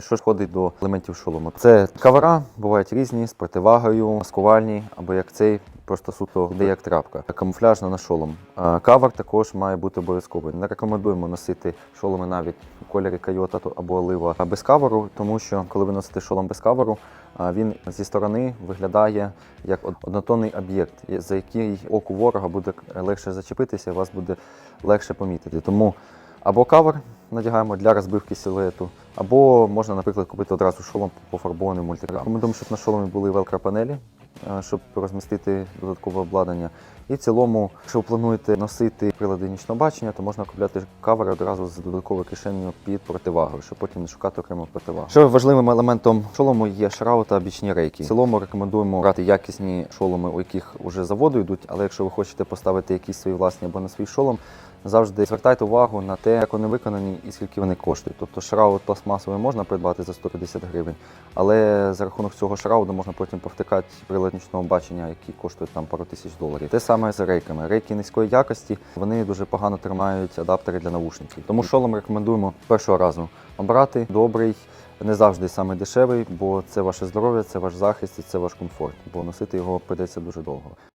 Що ж входить до елементів шолому? Це кавера, бувають різні, з противагою, маскувальні, або як цей, просто суто йде як трапка. Камуфляжна на шолом. Кавер також має бути обов'язковий. Не рекомендуємо носити шоломи навіть у кольорі койота або олива без каверу, тому що коли ви носите шолом без каверу, він зі сторони виглядає як однотонний об'єкт, за який оку ворога буде легше зачепитися, вас буде легше помітити. Тому або кавер надягаємо для розбивки силуету, або можна, наприклад, купити одразу шолом пофарбований мультикам. Рекомендуємо, щоб на шоломі були велкропанелі, е, щоб розмістити додаткове обладнання. І в цілому, якщо ви плануєте носити прилади нічного бачення, то можна купляти кавери одразу з додатковою кишенею під противагою, щоб потім не шукати окремо противагу. Ще важливим елементом шолому є шрау та бічні рейки. В цілому рекомендуємо брати якісні шоломи, у яких вже заводу йдуть, але якщо ви хочете поставити якісь свої власні або на свій шолом, завжди звертайте увагу на те, як вони виконані і скільки вони коштують. Тобто шрау пластмасовий можна придбати за 150 гривень, але за рахунок цього шрауду можна потім повтикати прилад нічного бачення, які коштують там пару тисяч доларів. Те саме з рейками. Рейки низької якості вони дуже погано тримають адаптери для навушників. Тому шолом рекомендуємо першого разу обрати добрий. Не завжди саме дешевий, бо це ваше здоров'я, це ваш захист і це ваш комфорт, бо носити його прийдеться дуже довго.